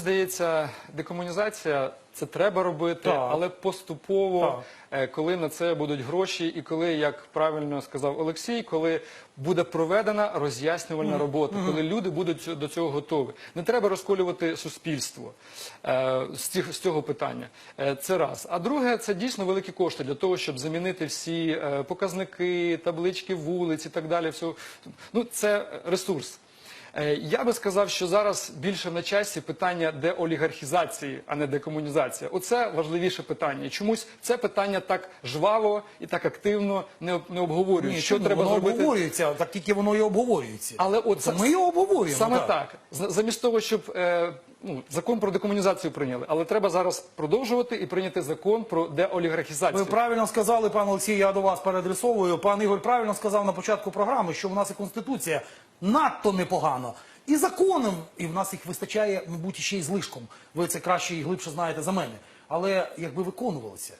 Здається, декомунізація це треба робити, Так. але поступово, Так. е, коли на це будуть гроші, і коли, як правильно сказав Олексій, коли буде проведена роз'яснювальна робота, коли люди будуть до цього готові. Не треба розколювати суспільство е, з, цих, з цього питання. Е, це раз. А друге, це дійсно великі кошти для того, щоб замінити всі показники, таблички вулиць і так далі. Все. Ну, це ресурс. Е, Я би сказав, що зараз більше на часі питання деолігархізації, а не декомунізація. Оце важливіше питання. Чомусь це питання так жваво і так активно не, не обговорюють. Ні, що чому? треба воно зробити? обговорюється, так тільки воно і обговорюється. Але от ми його обговорюємо. Саме так. так. Замість того, щоб е, ну, закон про декомунізацію прийняли, але треба зараз продовжувати і прийняти закон про деолігархізацію. Ви правильно сказали, пан Олексій, я до вас переадресовую. Пан Ігор правильно сказав на початку програми, що в нас і Конституція надто непогано. І законом, і в нас їх вистачає, мабуть, ще й злишком. Ви це краще і глибше знаєте за мене. Але якби виконувалося,